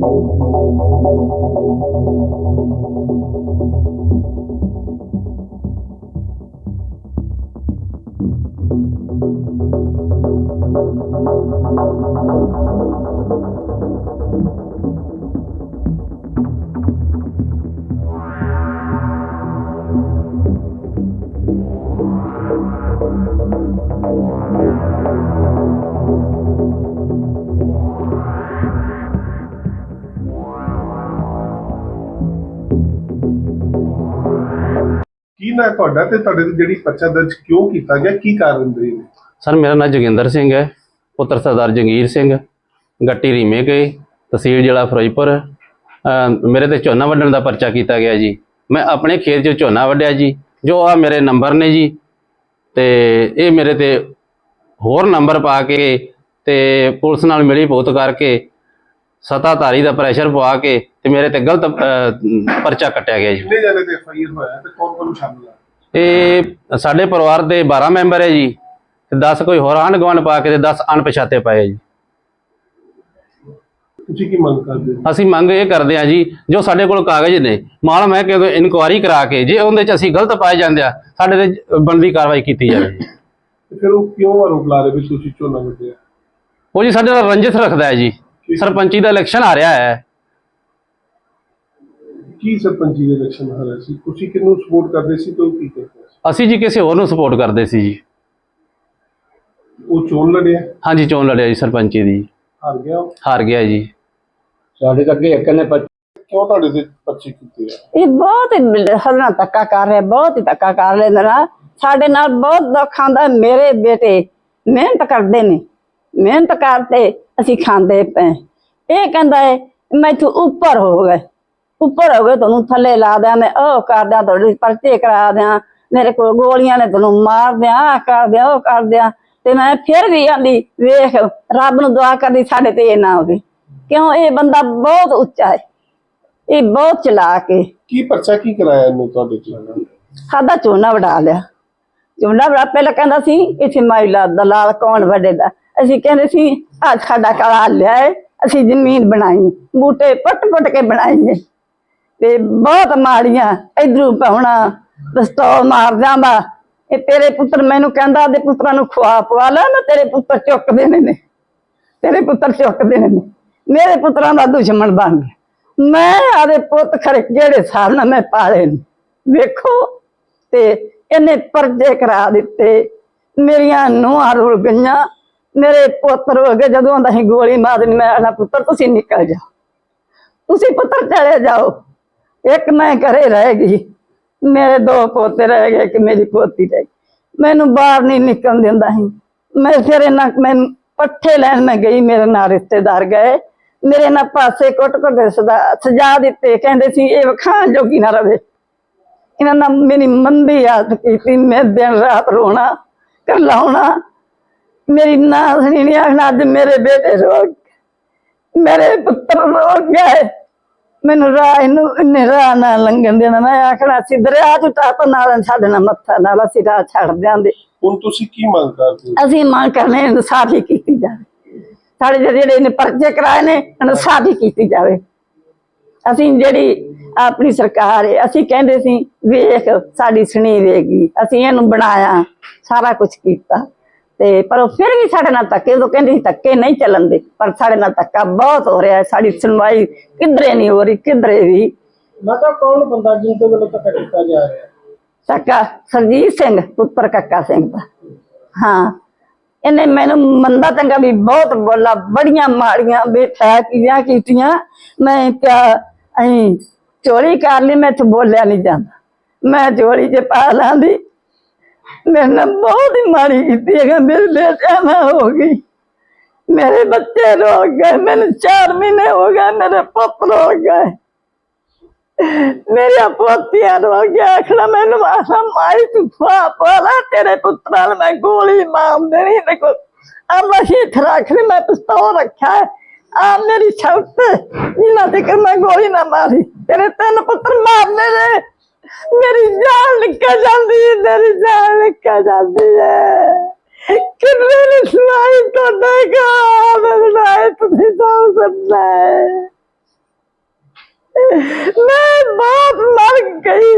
Thank you. ਕੀ ਨਾ ਤੁਹਾਡਾ ਤੇ ਤੁਹਾਡੇ ਤੇ ਜਿਹੜੀ ਪਰਚਾ ਦਰਜ ਕਿਉਂ ਕੀਤਾ ਗਿਆ? ਕੀ ਕਾਰਨ ਰਹੇ ਨੇ? ਸਰ, ਮੇਰਾ ਨਾਮ ਜੋਗਿੰਦਰ ਸਿੰਘ ਹੈ। ਪੁੱਤਰ ਸਰਦਾਰ ਜੰਗੀਰ ਸਿੰਘ। ਗੱਟੀ ਰੀਮੇ ਗਏ। ਤਹਿਸੀਲ ਜ਼ਿਲ੍ਹਾ ਫਿਰੋਜ਼ਪੁਰ। ਅਹ, ਮੇਰੇ ਤੇ ਝੋਨਾ ਵੱਢਣ ਦਾ ਪਰਚਾ ਕੀਤਾ ਗਿਆ ਜੀ। ਮੈਂ ਆਪਣੇ ਖੇਤ 'ਚ ਝੋਨਾ ਵੱਢਿਆ ਜੀ। ਜੋ ਆ ਮੇਰੇ ਨੰਬਰ ਨੇ ਜੀ। ਤੇ ਇਹ ਮੇਰੇ ਤੇ ਹੋਰ ਨੰਬਰ ਪਾ ਕੇ ਤੇ ਪੁਲਿਸ ਨਾਲ ਮਿਲੀ ਭੁਗਤ ਕਰਕੇ ਸਤਾਧਾਰੀ ਦਾ ਪ੍ਰੈਸ਼ਰ ਪਵਾ ਕੇ ਤੇ ਮੇਰੇ ਤੇ ਗਲਤ ਪਰਚਾ ਕੱਟਿਆ ਗਿਆ ਜੀ। ਕਿੰਨੇ ਜਣੇ ਤੇ ਐਫਆਈਆਰ ਹੋਇਆ ਤੇ ਕੌਣ ਕੌਣ ਸ਼ਾਮਲ ਹੈ ਇਹ ਸਾਡੇ ਪਰਿਵਾਰ ਦੇ 12 ਮੈਂਬਰ ਹੈ ਜੀ ਤੇ 10 ਕੋਈ ਹੋਰ ਆਂਢ ਗੁਆਂਢ ਪਾ ਕੇ ਤੇ 10 ਅਣਪਛਾਤੇ ਪਏ ਜੀ। ਤੁਸੀਂ ਕੀ ਮੰਗ ਕਰਦੇ ਹੋ? ਅਸੀਂ ਮੰਗ ਇਹ ਕਰਦੇ ਆ ਜੀ ਜੋ ਸਾਡੇ ਕੋਲ ਕਾਗਜ਼ ਨੇ ਮਾਲ ਮੈਂ ਕਿ ਇਨਕੁਆਰੀ ਕਰਾ ਕੇ ਜੇ ਉਹਦੇ ਚ ਅਸੀਂ ਗਲਤ ਪਾਏ ਜਾਂਦੇ ਆ ਸਾਡੇ ਤੇ ਬਣਦੀ ਕਾਰਵਾਈ ਕੀਤੀ ਜਾਵੇ ਜੀ। ਤੇ ਫਿਰ ਉਹ ਕਿਉਂ ਆਰੋਪ ਲਾ ਰਹੇ ਵੀ ਤੁਸੀਂ ਝੋਨਾ ਵੱਢਿਆ? ਉਹ ਜੀ ਸਾਡੇ ਨਾਲ ਰੰਜਿਤ ਰੱਖਦਾ ਹੈ ਜੀ ਸਰਪੰਚੀ ਦਾ ਇਲੈਕਸ਼ਨ ਆ ਰਿਹਾ ਹੈ। ਕੀ ਸਰਪੰਚੀ ਦੇ ਇਲੈਕਸ਼ਨ ਹਾਰਿਆ ਸੀ? ਤੁਸੀਂ ਕਿਹਨੂੰ ਸਪੋਰਟ ਕਰਦੇ ਸੀ ਤੇ ਉਹ ਕੀ ਕਰਦੇ ਸੀ? ਅਸੀਂ ਜੀ ਕਿਸੇ ਹੋਰ ਨੂੰ ਸਪੋਰਟ ਕਰਦੇ ਸੀ ਜੀ। ਉਹ ਚੋਣ ਲੜਿਆ? ਹਾਂਜੀ ਚੋਣ ਲੜਿਆ ਜੀ ਸਰਪੰਚੀ ਦੀ। ਹਾਰ ਗਿਆ ਉਹ। ਹਾਰ ਗਿਆ ਜੀ। ਸਾਡੇ ਤਾਂ ਅੱਗੇ ਇੱਕ ਨੇ ਪੱਚ- ਕਿਉਂ ਤੁਹਾਡੇ ਤੇ ਪਰਚੀ ਕੀਤੀ ਹੈ? ਇਹ ਬਹੁਤ ਹਰਨਾ ਧੱਕਾ ਕਰ ਰਿਹਾ ਬਹੁਤ ਹੀ ਧੱਕਾ ਕਰ ਰਿਹਾ ਮੇਰਾ। ਸਾਡੇ ਨਾਲ ਬਹੁਤ ਦੁੱਖ ਆਉਂਦਾ ਮੇਰੇ ਬੇਟੇ ਮਿਹਨਤ ਕਰਦੇ ਨੇ। ਮਿਹਨਤ ਕਰਦੇ ਅਸੀਂ ਖਾਂਦੇ ਪਏ। ਇਹ ਕਹਿੰਦਾ ਹੈ ਮੈਂ ਤੂੰ ਉੱਪਰ ਹੋ ਗਏ। ਉੱਪਰ ਹੋ ਗਏ ਤੁਹਾਨੂੰ ਥੱਲੇ ਲਾ ਦਿਆਂ ਮੈਂ ਉਹ ਕਰ ਦਿਆਂ ਤੁਹਾਡੇ ਪਰਚੇ ਕਰਾ ਦਿਆਂ ਮੇਰੇ ਕੋਲ ਗੋਲੀਆਂ ਨੇ ਤੁਹਾਨੂੰ ਮਾਰ ਦਿਆਂ ਆਹ ਕਰ ਦਿਆਂ ਉਹ ਕਰ ਦਿਆਂ ਤੇ ਮੈਂ ਫਿਰ ਵੀ ਆਂਦੀ ਵੇਖ ਰੱਬ ਨੂੰ ਦੁਆ ਕਰਦੀ ਸਾਡੇ ਤੇ ਇਹ ਨਾ ਹੋਵੇ। ਕਿਉਂ? ਇਹ ਬੰਦਾ ਬਹੁਤ ਉੱਚਾ ਹੈ। ਇਹ ਬਹੁਤ ਚਲਾਕ ਹੈ। ਕੀ ਪਰਚਾ ਕੀ ਕਰਾਇਆ ਇਹਨੇ ਤੁਹਾਡੇ ਤੇ ਸਾਡਾ ਝੋਨਾ ਵਡਾ ਲਿਆ। ਝੋਨਾ ਵਡਾ ਪਹਿਲਾਂ ਕਹਿੰਦਾ ਸੀ ਇੱਥੇ ਮਾਇਲਾ ਦਲਾਲ ਕੌਣ ਵੱਡੇਦਾ ਅਸੀਂ ਕਹਿੰਦੇ ਸੀ ਆ ਸਾਡਾ ਕਲਾ ਲਿਆ ਹੈ ਅਸੀਂ ਜ਼ਮੀਨ ਬਣਾਈ ਬੂਟੇ ਪੱਟ ਪੱਟ ਕੇ ਬਣਾਈਏ ਤੇ ਬਹੁਤ ਮਾੜੀਆਂ, ਇਧਰੋਂ ਪਾਉਣਾ, ਪਿਸਤੌਲ ਮਾਰ ਜਾਂਦਾ ਇਹ ਤੇਰੇ ਪੁੱਤਰ ਮੈਨੂੰ ਕਹਿੰਦਾ, ਦੇ ਪੁੱਤਰਾਂ ਨੂੰ ਖਵਾ, ਪਵਾ ਲੈ, ਮੈਂ ਤੇਰੇ ਪੁੱਤਰ ਚੁੱਕਦੇ ਨੇ ਨੇ। ਤੇਰੇ ਪੁੱਤਰ ਚੁੱਕਦੇ ਨੇ ਮੇਰੇ ਪੁੱਤਰਾਂ ਦਾ ਦੁਸ਼ਮਣ ਬਣ ਗਿਆ। ਮੈਂ ਆਦੇ ਪੁੱਤ ਖਰੇ ਕਿਹੜੇ ਹਿਸਾਬ ਨਾਲ ਮੈਂ ਪਾਲੇ ਨੇ? ਵੇਖੋ, ਤੇ ਇਹਨੇ ਪਰਦੇ ਕਰਾ ਦਿੱਤੇ। ਮੇਰੀਆਂ ਨੂੰਹਾਂ ਰੁਲ ਗਈਆਂ। ਮੇਰੇ ਪੁੱਤਰ ਹੋ ਗਏ ਜਦੋਂ ਅਸੀਂ ਗੋਲੀ ਮਾਰ ਦੇਣੀ ਮੈਂ ਆਖਣਾ ਪੁੱਤਰ, ਤੁਸੀਂ ਨਿਕਲ ਜਾਓ। ਤੁਸੀਂ ਪੁੱਤਰ ਚਲੇ ਜਾਓ। ਇੱਕ ਮੈਂ ਘਰੇ ਰਹਿ ਗਈ। ਮੇਰੇ ਦੋ ਪੋਤੇ ਰਹਿ ਗਏ ਕਿ ਮੇਰੀ ਪੋਤੀ ਰਹਿ ਗਈ। ਮੈਨੂੰ ਬਾਹਰ ਨਹੀਂ ਨਿਕਲਣ ਦਿੰਦਾ ਸੀ। ਮੈਂ ਫਿਰ ਇਹਨਾਂ ਮੈਨੂੰ ਪੱਠੇ ਲੈਣ ਮੈਂ ਗਈ, ਮੇਰੇ ਨਾਲ ਰਿਸ਼ਤੇਦਾਰ ਗਏ। ਮੇਰੇ ਨਾਲ ਪਾਸੇ ਕੁੱਟ ਕੁੱਟ ਸਜਾ ਦਿੱਤੇ। ਕਹਿੰਦੇ ਸੀ, ਇਹ ਖਾਣ ਜੋਗੀ ਨਾ ਰਵੇ। ਇਹਨਾਂ ਨੇ ਮੇਰੀ ਮੰਦੀ ਆਦਤ ਕੀਤੀ। ਮੈਂ ਦਿਨ ਰਾਤ ਰੋਣਾ ਕਰਲਾਉਣਾ ਮੇਰੀ ਨਾਸ ਨਹੀਂ ਆਖਣਾ, ਅੱਜ ਮੇਰੇ ਬੇਟੇ ਰੋ ਮੇਰੇ ਪੁੱਤਰ ਰੋ ਗਏ। ਮੈਨੂੰ ਰਾਹ ਇਹਨੂੰ ਇੰਨੇ ਰਾਹ ਨਾ ਲੰਘਣ ਦੇਣਾ ਮੈਂ ਆਖਣਾ ਸੀ ਦਰਿਆ ਚ ਟੱਪ ਨਾਲ ਸਾਡੇ ਨਾਲ ਮੱਥਾ ਨਾਲ ਅਸੀਂ ਰਾਹ ਛੱਡ ਦਿਆਂਦੇ ਹੁਣ ਤੁਸੀਂ ਕੀ ਮੰਗ ਕਰਦੇ ਹੋ? ਅਸੀਂ ਮੰਗ ਕਰਨੇ ਇਨਸਾਫੀ ਕੀਤੀ ਜਾਵੇ। ਸਾਡੇ ਜਿਹੜੇ ਇਹਨੇ ਪਰਚੇ ਕਰਾਏ ਨੇ ਇਨਸਾਫੀ ਕੀਤੀ ਜਾਵੇ। ਅਸੀਂ ਜਿਹੜੀ ਆਪਣੀ ਸਰਕਾਰ ਹੈ ਅਸੀਂ ਕਹਿੰਦੇ ਸੀ ਵੇਖ ਸਾਡੀ ਸੁਣੀ ਵੇਗੀ ਅਸੀਂ ਇਹਨੂੰ ਬਣਾਇਆ ਸਾਰਾ ਕੁਝ ਕੀਤਾ। ਤੇ ਪਰ ਉਹ ਫਿਰ ਵੀ ਸਾਡੇ ਨਾਲ ਧੱਕੇ ਤੋਂ ਕਹਿੰਦੇ ਸੀ ਧੱਕੇ ਨਹੀਂ ਚੱਲਣਦੇ ਪਰ ਸਾਡੇ ਨਾਲ ਧੱਕਾ ਬਹੁਤ ਹੋ ਰਿਹਾ ਹੈ ਸਾਡੀ ਸੁਣਵਾਈ ਕਿਧਰੇ ਨਹੀਂ ਹੋ ਰਹੀ ਕਿਧਰੇ ਵੀ। ਮੈਂ ਕਿਹਾ ਕੌਣ ਬੰਦਾ ਜਿਸ ਦੇ ਵੱਲੋਂ ਧੱਕਾ ਕੀਤਾ ਜਾ ਰਿਹਾ? ਕਾਕਾ ਸਰਜੀਤ ਸਿੰਘ ਪੁੱਤਰ ਕਾਕਾ ਸਿੰਘ ਦਾ। ਹਾਂ ਇਹਨੇ ਮੈਨੂੰ ਮੰਦਾ ਚੰਗਾ ਵੀ ਬਹੁਤ ਬੋਲਾ ਬੜੀਆਂ ਮਾੜੀਆਂ ਬੇਠਾ ਕੀਆਂ ਕੀਤੀਆਂ। ਮੈਂ ਕਿਹਾ ਅਹੀਂ ਚੋਰੀ ਕਰ ਲਈ ਮੈਂ ਬੋਲਿਆ ਨਹੀਂ ਜਾਂਦਾ। ਮੈਂ ਚੋਰੀ ਚ ਪਾ ਲਾਂਦੀ ਮੇਰੇ ਨਾਲ ਬਹੁਤ ਹੀ ਮਾੜੀ ਕੀਤੀ ਹੈ ਮੇਰੇ ਬੇਟਾ ਨਾ ਹੋ ਗਈ ਮੇਰੇ ਬੱਚੇ ਰੋ ਗਏ ਮੈਨੂੰ 4 ਮਹੀਨੇ ਹੋ ਗਏ ਮੇਰੇ ਪੁੱਤ ਰੋ ਗਏ ਮੇਰੀਆਂ ਪੋਤੀਆਂ ਰੋ ਗਿਆ ਆਖਣਾ ਮੈਨੂੰ ਆਖਾ ਮਾਈ ਤੂੰ ਫਾ ਪਾਲਾ ਤੇਰੇ ਪੁੱਤਰਾਂ ਨੂੰ ਮੈਂ ਗੋਲੀ ਮਾਰ ਦੇਣੀ ਤੇ ਕੋ ਆ ਮਸ਼ੀ ਰੱਖਣੀ ਮੈਂ ਪਿਸਤੌਲ ਰੱਖਿਆ ਹੈ। ਆ ਮੇਰੀ ਛੱਤ ਇਹਨਾਂ ਤੇ ਕਿ ਮੈਂ ਗੋਲੀ ਨਾ ਮਾਰੀ ਤੇਰੇ ਮੇਰੀ ਜਾਨ ਨਿਕਲ ਜਾਂਦੀ ਹੈ, ਮੇਰੀ ਜਾਨ ਨਿਕਲ ਜਾਂਦੀ ਹੈ। ਕਿੰਨੇ ਨੇ ਸੁਣਾਈ ਤੁਹਾਡੇਗਾ ਮੈਂ ਸੁਣਾਈ ਤੁਸੀਂ ਸਭ ਸਕਦਾ ਮੈਂ ਬਹੁਤ ਮਰ ਗਈ।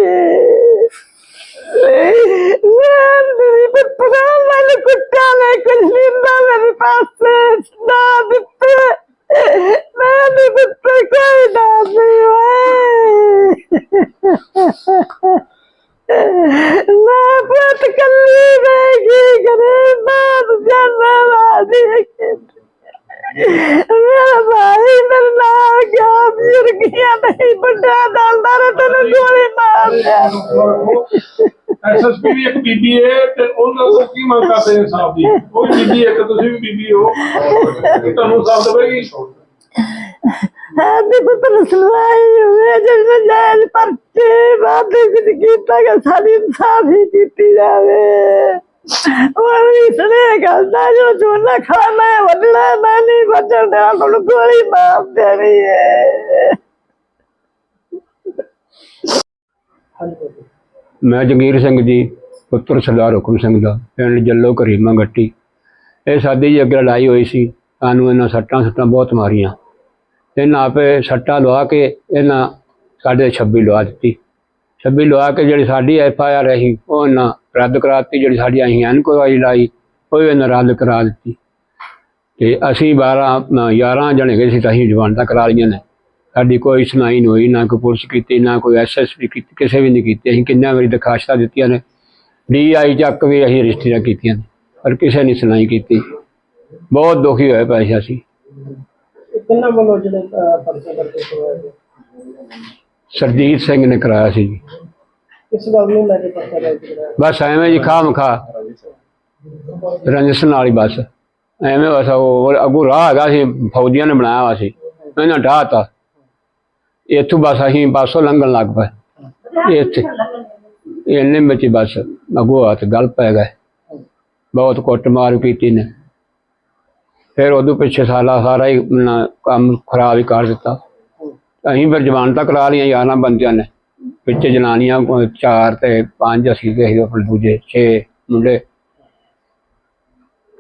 ਤੁਰ ਗਿਆ ਨਹੀਂ ਵੱਡਾ ਦਲਦਾਰ ਤੈਨੂੰ ਗੋਲੀ ਮਾਰ ਐਸਐਸਪੀ ਵੀ ਇੱਕ ਬੀਬੀ ਤੇ ਉਹਨਾਂ ਨੂੰ ਕੀ ਮੰਗ ਕਰਦੇ ਸਾਹਿਬ ਦੀ ਉਹ ਬੀਬੀ ਇੱਕ ਤੁਸੀਂ ਵੀ ਬੀਬੀ ਹੋ। ਤੁਹਾਨੂੰ ਸਾਹਿਬ ਦੇਵੇਗੀ ਆਂਦੇ ਪੁੱਤਰ ਸਲਾਈ ਹੋਵੇ ਜਦ ਜੈਲ ਪਰਚੇ ਬਾਦ ਦੇ ਕੀਤਾ ਕਿ ਸਾਡੀ ਇਨਸਾਫੀ ਕੀਤੀ ਜਾਵੇ। ਉਹ ਸਨੇ ਕਹਿੰਦਾ ਜੋ ਚੋਨਾ ਖਾ ਮੈਂ ਵੱਢਣਾ, ਮੈਂ ਨਹੀਂ ਵੱਢਣ ਤੁਹਾਨੂੰ ਗੋਲੀ ਮਾਰ ਦੇਣੀ ਹੈ ਮੈਂ ਜੰਗੀਰ ਸਿੰਘ ਜੀ, ਪੁੱਤਰ ਸਰਦਾਰ ਹੁਕਮ ਸਿੰਘ ਦਾ, ਪਿੰਡ ਜੱਲੋ ਕਰੀਮਾ ਗੱਟੀ ਇਹ ਸਾਡੀ ਜੀ ਅੱਗੇ ਲੜਾਈ ਹੋਈ ਸੀ, ਸਾਨੂੰ ਇਹਨਾਂ ਸੱਟਾਂ ਸੁੱਟਾਂ ਬਹੁਤ ਮਾਰੀਆਂ। ਇਹਨਾਂ ਆਪੇ ਸੱਟਾਂ ਲਵਾ ਕੇ ਇਹਨਾਂ ਸਾਡੇ 26 ਲਵਾ ਦਿੱਤੀ। 26 ਲਵਾ ਕੇ ਜਿਹੜੀ ਸਾਡੀ ਐਫ ਆਈ ਆਰ ਰਹੀ ਉਹ ਇਹਨਾਂ ਰੱਦ ਕਰਾ ਦਿੱਤੀ ਜਿਹੜੀ ਸਾਡੀ ਅਸੀਂ ਇਨਕੁਆਇਰੀ ਲਾਈ ਉਹ ਵੀ ਇਹਨਾਂ ਰੱਦ ਕਰਾ ਦਿੱਤੀ। ਤੇ ਅਸੀਂ 12 ਅ, 11 ਜਣੇ ਗਏ ਸੀ ਤਾਂ ਅਸੀਂ ਜਵਾਨਤਾ ਕਰਾ ਲਈਆਂ ਨੇ। ਸਾਡੀ ਕੋਈ ਸੁਣਾਈ ਨਹੀਂ ਹੋਈ ਨਾ ਕੋਈ ਪੁਲਿਸ ਕੀਤੀ ਨਾ ਕੋਈ ਐਸਐਸਪੀ ਕੀਤੀ ਕਿਸੇ ਵੀ ਨਹੀਂ ਕੀਤੀ। ਅਸੀਂ ਕਿੰਨਾ ਵਾਰੀ ਦਰਖਾਸਤਾਂ ਦਿੱਤੀਆਂ ਨੇ। ਡੀਆਈ ਚੱਕ ਵੀ ਅਸੀਂ ਰਜਿਸਟਰੀਆਂ ਕੀਤੀਆਂ ਨੇ ਪਰ ਕਿਸੇ ਨੇ ਸੁਣਾਈ ਕੀਤੀ। ਬਹੁਤ ਦੁਖੀ ਹੋਇਆ ਪਏ ਸੀ ਅਸੀਂ। ਕਿੰਨਾ ਵੱਲੋਂ ਜਿਹੜੇ ਪਰਚੇ ਕਰਕੇ ਕਰਵਾਏ ਸਰਜੀਤ ਸਿੰਘ ਨੇ ਕਰਾਇਆ ਸੀ ਜੀ। ਇਸ ਗੱਲ ਨੂੰ ਲੈ ਕੇ ਪਰਚਾ ਲੈ ਕੇ ਕਰਾਇਆ। ਬਸ ਐਵੇਂ ਜੀ ਖਾਮ ਖਾ ਰੰਜਿਸ਼ ਨਾਲ ਹੀ ਬਸ। ਐਵੇਂ ਬਸ ਉਹ ਅੱਗੋਂ ਰਾਹ ਹੈਗਾ ਸੀ ਫੌਜੀਆਂ ਨੇ ਬਣਾਇਆ ਹੋਇਆ ਸੀ। ਇਹਨਾਂ ਢਾਤਾ ਇੱਥੋਂ ਬਸ ਅਸੀਂ ਪਾਸੋਂ ਲੰਘਣ ਲੱਗ ਪਏ। ਇੱਥੇ। ਇੰਨੇ ਵਿੱਚ ਬਸ ਅੱਗੋਂ ਹੱਥ ਗਲ ਪੈ ਗਏ। ਬਹੁਤ ਕੁੱਟਮਾਰ ਕੀਤੀ ਨੇ ਫਿਰ ਉਦੋਂ ਪਿੱਛੇ ਸਾਲਾ ਸਾਰਾ ਹੀ ਕੰਮ ਖਰਾਬ ਹੀ ਕਰ ਦਿੱਤਾ। ਅਸੀਂ ਫਿਰ ਜਵਾਨ ਤੱਕ ਕਰਾ ਲਈਆਂ ਯਾਰਾਂ ਬੰਦਿਆਂ ਨੇ। ਵਿੱਚ ਜਨਾਨੀਆਂ ਚਾਰ ਤੇ ਪੰਜ ਅਸੀਂ ਸੀ ਫਿਰ ਦੂਜੇ 6 ਮੁੰਡੇ।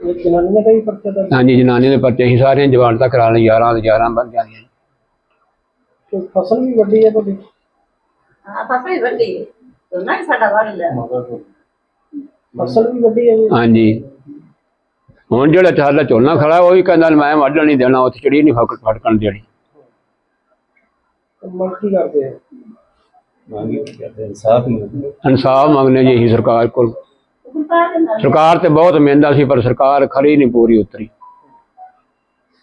ਇਹ ਜਨਾਨੀਆਂ ਦਾ ਵੀ ਪਰਚਾ ਦਾ ਹਾਂਜੀ ਜਨਾਨੀਆਂ ਦੇ ਪਰਚੇ ਅਸੀਂ ਸਾਰਿਆਂ ਜਵਾਨ ਤੱਕ ਕਰਾ ਲਈ ਯਾਰਾਂ ਦੇ ਯਾਰਾਂ ਬੰਦਿਆਂ ਦੀਆਂ। ਕੋਈ ਫਸਲ ਵੀ ਵੱਡੀ ਹੈ ਤੁਹਾਡੀ? ਹਾਂ ਫਸਲ ਵੱਡੀ ਉਹਨਾਂ ਨੇ ਸਾਡਾ ਵੜ ਲਿਆ ਫਸਲ ਵੀ ਵੱਡੀ ਹੈ ਜੀ? ਹਾਂਜੀ। ਹੁਣ ਜਿਹੜਾ ਸਾਡਾ ਝੋਨਾ ਖੜਾ ਉਹ ਵੀ ਕਹਿੰਦਾ ਮੈਂ ਵੱਢਣ ਨਹੀਂ ਦੇਣਾ ਉੱਥੇ ਚੜੀ ਨਹੀਂ ਫਕ ਫਟਕਣ ਦੇਣੀ। ਮੰਗ ਕੀ ਕਰਦੇ ਆ? ਇਨਸਾਫ ਮੰਗਨੇ ਜੀ ਅਸੀਂ ਸਰਕਾਰ ਕੋਲ। ਸਰਕਾਰ ਤੇ ਬਹੁਤ ਮਿਹਨਤ ਸੀ ਪਰ ਸਰਕਾਰ ਖਰੀ ਨਹੀਂ ਪੂਰੀ ਉਤਰੀ।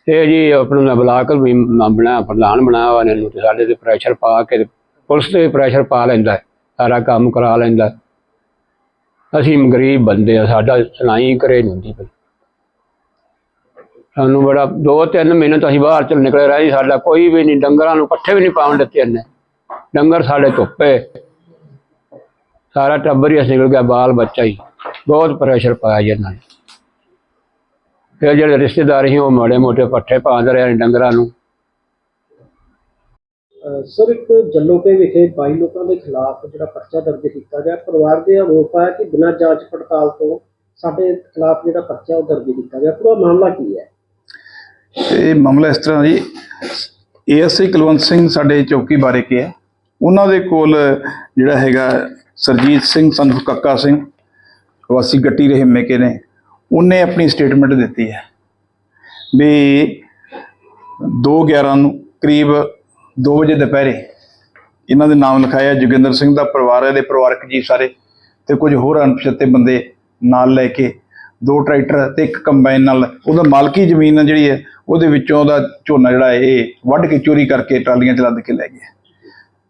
ਇਹ ਜੀ ਆਪਣਾ ਬਲਾਕ ਵੀ ਬਣਾਇਆ ਪ੍ਰਧਾਨ ਬਣਾਇਆ ਨੇ ਤੇ ਸਾਡੇ ਤੇ ਪ੍ਰੈਸ਼ਰ ਪਾ ਕੇ ਪੁਲਿਸ ਤੇ ਪ੍ਰੈਸ਼ਰ ਪਾ ਲੈਂਦਾ ਸਾਰਾ ਕੰਮ ਕਰਾ ਲੈਂਦਾ। ਅਸੀਂ ਗਰੀਬ ਬੰਦੇ ਆ ਸਾਡਾ ਸੁਣਾਈ ਕਰੇ ਨਹੀਂ ਹੁੰਦੀ ਪਈ। ਸਾਨੂੰ ਬੜਾ ਦੋ ਤਿੰਨ ਮਹੀਨੇ ਤੋਂ ਅਸੀਂ ਬਾਹਰ ਚਲ ਨਿਕਲੇ ਰਹੇ ਜੀ, ਸਾਡਾ ਕੋਈ ਵੀ ਨਹੀਂ ਡੰਗਰਾਂ ਨੂੰ ਪੱਠੇ ਵੀ ਨਹੀਂ ਪਾਉਣ ਦਿੱਤੇ ਇਹਨੇ। ਡੰਗਰ ਸਾਡੇ ਧੁੱਪੇ ਸਾਰਾ ਟੱਬਰ ਹੀ ਅਸੀਂ ਨਿਕਲ ਗਿਆ ਬਾਲ ਬੱਚਾ ਹੀ। ਬਹੁਤ ਪ੍ਰੈਸ਼ਰ ਪਾਇਆ ਜੀ ਇਹਨਾਂ ਨੇ। ਫਿਰ ਜਿਹੜੇ ਰਿਸ਼ਤੇਦਾਰ ਸੀ ਉਹ ਮਾੜੇ ਮੋਟੇ ਪੱਠੇ ਪਾਉਂਦੇ ਰਹੇ ਡੰਗਰਾਂ ਨੂੰ। ਸਰ ਇੱਕ ਜੱਲੋਕੇ ਵਿਖੇ 22 ਲੋਕਾਂ ਦੇ ਖਿਲਾਫ ਜਿਹੜਾ ਪਰਚਾ ਦਰਜ ਕੀਤਾ ਗਿਆ ਪਰਿਵਾਰ ਦੇ ਆਰੋਪ ਹੈ ਕਿ ਬਿਨਾਂ ਜਾਂਚ ਪੜਤਾਲ ਤੋਂ ਸਾਡੇ ਖਿਲਾਫ ਜਿਹੜਾ ਪਰਚਾ ਉਹ ਦਰਜ ਕੀਤਾ ਗਿਆ। ਪੂਰਾ ਮਾਮਲਾ ਕੀ ਹੈ? ਇਹ ਮਾਮਲਾ ਇਸ ਤਰ੍ਹਾਂ ਜੀ। ਏਐਸਆਈ ਕੁਲਵੰਤ ਸਿੰਘ ਸਾਡੇ ਚੌਕੀ ਬਾਰੇ ਕੇ ਹੈ? ਉਹਨਾਂ ਦੇ ਕੋਲ ਜਿਹੜਾ ਹੈਗਾ ਸਰਜੀਤ ਸਿੰਘ, ਸੰਤ ਕੱਕਾ ਸਿੰਘ, ਵਾਸੀ ਗੱਟੀ ਰਹੇ ਮੇਕੇ ਨੇ। ਉਹਨੇ ਆਪਣੀ ਸਟੇਟਮੈਂਟ ਦਿੱਤੀ ਹੈ ਵੀ 2:11 ਨੂੰ ਕਰੀਬ 2 ਵਜੇ ਦੁਪਹਿਰੇ ਇਹਨਾਂ ਦੇ ਨਾਮ ਲਿਖਾਇਆ ਜੋਗਿੰਦਰ ਸਿੰਘ ਦਾ ਪਰਿਵਾਰ ਹੈ ਦੇ ਪਰਿਵਾਰਕ ਜੀ ਸਾਰੇ ਤੇ ਕੁਝ ਹੋਰ ਅਣਪਛਾਤੇ ਬੰਦੇ ਨਾਲ ਲੈ ਕੇ ਦੋ ਟਰੈਕਟਰ ਤੇ ਇੱਕ ਕੰਬਾਈਨ ਨਾਲ ਉਹਦਾ ਮਾਲਕੀ ਜ਼ਮੀਨ ਆ ਜਿਹੜੀ ਹੈ, ਉਹਦੇ ਵਿੱਚੋਂ ਉਹਦਾ ਝੋਨਾ ਜਿਹੜਾ ਹੈ, ਇਹ ਵੱਢ ਕੇ ਚੋਰੀ ਕਰਕੇ ਟਰਾਲੀਆਂ 'ਚ ਲੱਦ ਕੇ ਲੈ ਗਏ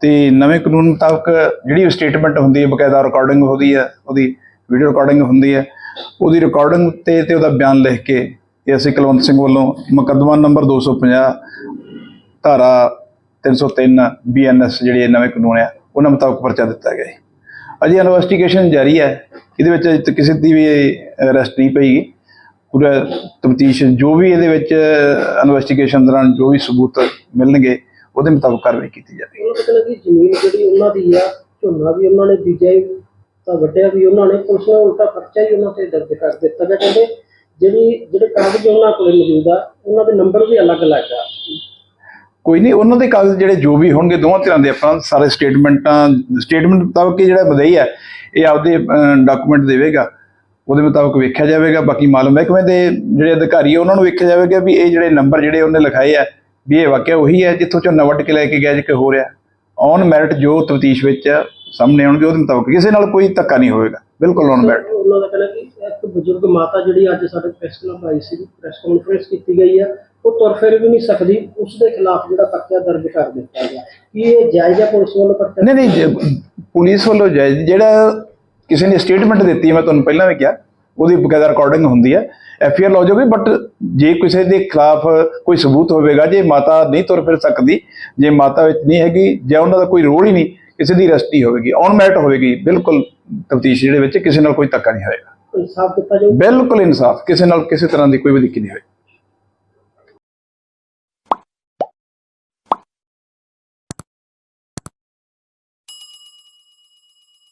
ਤੇ ਨਵੇਂ ਕਾਨੂੰਨ ਮੁਤਾਬਕ ਜਿਹੜੀ ਸਟੇਟਮੈਂਟ ਹੁੰਦੀ ਹੈ, ਬਕਾਇਦਾ ਰਿਕਾਰਡਿੰਗ ਹੁੰਦੀ ਹੈ, ਉਹਦੀ ਵੀਡੀਓ ਰਿਕਾਰਡਿੰਗ ਹੁੰਦੀ ਹੈ, ਉਹਦੀ ਰਿਕਾਰਡਿੰਗ ਤੇ ਤੇ ਉਹਦਾ ਬਿਆਨ ਲਿਖ ਕੇ ਇਹ ਅਸੀਂ ਕੁਲਵੰਤ ਸਿੰਘ ਵੱਲੋਂ ਮੁਕੱਦਮਾ ਨੰਬਰ 250 ਧਾਰਾ 303 ਬੀਐਨਐਸ ਜਿਹੜੀ ਇਹ ਨਵੇਂ ਕਾਨੂੰਨ ਆ ਉਹਨਾਂ ਮੁਤਾਬਕ ਪਰਚਾ ਦਿੱਤਾ ਗਿਆ ਹੈ। ਅਜੇ ਇਨਵੈਸਟੀਗੇਸ਼ਨ ਜਾਰੀ ਹੈ। ਇਹਦੇ ਵਿੱਚ ਕਿਸੇ ਦੀ ਵੀ ਅਰੈਸਟ ਨਹੀਂ ਪਈ। ਪੂਰਾ ਤਫਤੀਸ਼ ਜੋ ਵੀ ਇਹਦੇ ਵਿੱਚ ਇਨਵੈਸਟੀਗੇਸ਼ਨ ਦੌਰਾਨ ਜੋ ਵੀ ਸਬੂਤ ਮਿਲਣਗੇ, ਉਹਦੇ ਮੁਤਾਬਕ ਕਾਰਵਾਈ ਕੀਤੀ ਜਾਵੇਗੀ। ਉਹਨਾਂ ਦਾ ਕਹਿੰਦਾ ਜ਼ਮੀਨ ਜਿਹੜੀ ਉਹਨਾਂ ਦੀ ਆ, ਝੋਨਾ ਵੀ ਉਹਨਾਂ ਨੇ ਬੀਜਿਆ ਹੀ, ਤਾਂ ਵੱਢਿਆ ਵੀ ਉਹਨਾਂ ਨੇ, ਪੁਲਿਸ ਨੇ ਉਲਟਾ ਪਰਚਾ ਹੀ ਉਹਨਾਂ ਤੇ ਦਰਜ ਕਰ ਦਿੱਤਾ। ਗਿਆ ਕਹਿੰਦੇ ਜਿਹੜੀ, ਜਿਹੜੇ ਕਾਗਜ਼ ਉਹਨਾਂ ਕੋਲੇ ਮੌਜੂਦ ਆ, ਉਹਨਾਂ ਦੇ ਨੰਬਰ ਵੀ ਅਲੱਗ-ਅਲੱਗ ਆ। ਕੋਈ ਨਹੀਂ, ਉਹਨਾਂ ਦੇ ਕਾਗਜ਼ ਜਿਹੜੇ ਜੋ ਵੀ ਹੋਣਗੇ, ਦੋਵਾਂ ਤਰ੍ਹਾਂ ਦੇ ਆਪਾਂ ਸਾਰੇ ਸਟੇਟਮੈਂਟਾਂ ਸਟੇਟਮੈਂਟ ਮੁਤਾਬਕ ਹੀ ਜਿਹੜਾ ਮਦਈ ਹੈ, ਇਹ ਆਪਦੇ ਡਾਕੂਮੈਂਟ ਦੇਵੇਗਾ। ਉਹਦੇ ਮੁਤਾਬਕ ਵੇਖਿਆ ਜਾਵੇਗਾ, ਬਾਕੀ ਮਾਲੂਮ ਮਹਿਕਮੇ ਦੇ ਜਿਹੜੇ ਅਧਿਕਾਰੀ ਉਹਨਾਂ ਨੂੰ ਵੇਖਿਆ ਜਾਵੇਗਾ ਵੀ ਇਹ ਜਿਹੜੇ ਨੰਬਰ ਜਿਹੜੇ ਉਹਨੇ ਲਿਖਾਏ ਆ, ਵੀ ਇਹ ਵਾਕਿਆ ਉਹੀ ਹੈ ਜਿੱਥੋਂ ਝੋਨਾ ਵੱਢ ਕੇ ਲੈ ਕੇ ਗਿਆ, ਜੇ ਹੋ ਰਿਹਾ ਔਨ ਮੈਰਿਟ ਜੋ ਤਫਤੀਸ਼ ਵਿੱਚ ਸਾਹਮਣੇ ਆਉਣਗੇ, ਉਹਦੇ ਮੁਤਾਬਕ ਕਿਸੇ ਨਾਲ ਕੋਈ ਧੱਕਾ ਨਹੀਂ ਹੋਵੇਗਾ। ਬਿਲਕੁਲ ਔਨ ਮੈਰਿਟ ਉਹਨਾਂ ਦਾ ਕਹਿਣਾ ਕਿ ਇੱਕ ਬਜ਼ੁਰਗ ਮਾਤਾ ਜਿਹੜੀ ਅੱਜ ਸਾਡੇ ਪ੍ਰੈਸ ਕਲੱਬ ਆਈ ਸੀ ਪ੍ਰੈਸ ਕਾਨਫਰੰਸ ਕੀਤੀ ਗਈ ਹੈ ਉਹ ਤੁਰ ਫਿਰ ਵੀ ਨਹੀਂ ਸਕਦੀ ਉਸ ਦੇ ਖਿਲਾਫ ਜਿਹੜਾ ਪਰਚਾ ਦਰਜ ਕਰ ਦਿੱਤਾ ਗਿਆ। ਕੀ ਇਹ ਜਾਇਜ਼ ਹੈ ਪੁਲਿਸ ਵੱਲੋਂ ਪਰਚਾ? ਨਹੀਂ ਨਹੀਂ ਜੇ ਪੁਲਿਸ ਵੱਲੋਂ ਜਾਇਜ਼ ਜਿਹੜਾ ਕਿਸੇ ਨੇ ਸਟੇਟਮੈਂਟ ਦਿੱਤੀ ਹੈ, ਮੈਂ ਤੁਹਾਨੂੰ ਪਹਿਲਾਂ ਵੀ ਕਿਹਾ ਉਹਦੀ ਬਕਾਇਦਾ ਰਿਕਾਰਡਿੰਗ ਹੁੰਦੀ ਹੈ। ਐਫ ਆਰ ਲੌਜ ਹੋਗੀ ਬਟ ਜੇ ਕਿਸੇ ਦੇ ਖਿਲਾਫ ਕੋਈ ਸਬੂਤ ਹੋਵੇਗਾ ਜੇ ਮਾਤਾ ਨਹੀਂ ਤੁਰ ਫਿਰ ਸਕਦੀ ਜੇ ਮਾਤਾ ਵਿੱਚ ਨਹੀਂ ਹੈਗੀ ਜਾਂ ਉਹਨਾਂ ਦਾ ਕੋਈ ਰੋਲ ਹੀ ਨਹੀਂ ਕਿਸੇ ਦੀ ਰਸਟੀ ਹੋਵੇਗੀ ਔਨ ਮੈਰਿਟ ਹੋਵੇਗੀ ਬਿਲਕੁਲ ਤਫਤੀਸ਼ ਜਿਹੜੇ ਵਿੱਚ ਕਿਸੇ ਨਾਲ ਕੋਈ ਧੱਕਾ ਨਹੀਂ ਹੋਏਗਾ। ਇਨਸਾਫ ਦਿੱਤਾ ਜਾਊ। ਬਿਲਕੁਲ ਇਨਸਾਫ ਕਿਸੇ ਨਾਲ ਕਿਸੇ ਤਰ੍ਹਾਂ ਦੀ ਕੋਈ ਵੀ ਦਿੱਕਤ ਨਹੀਂ ਹੋਏਗੀ।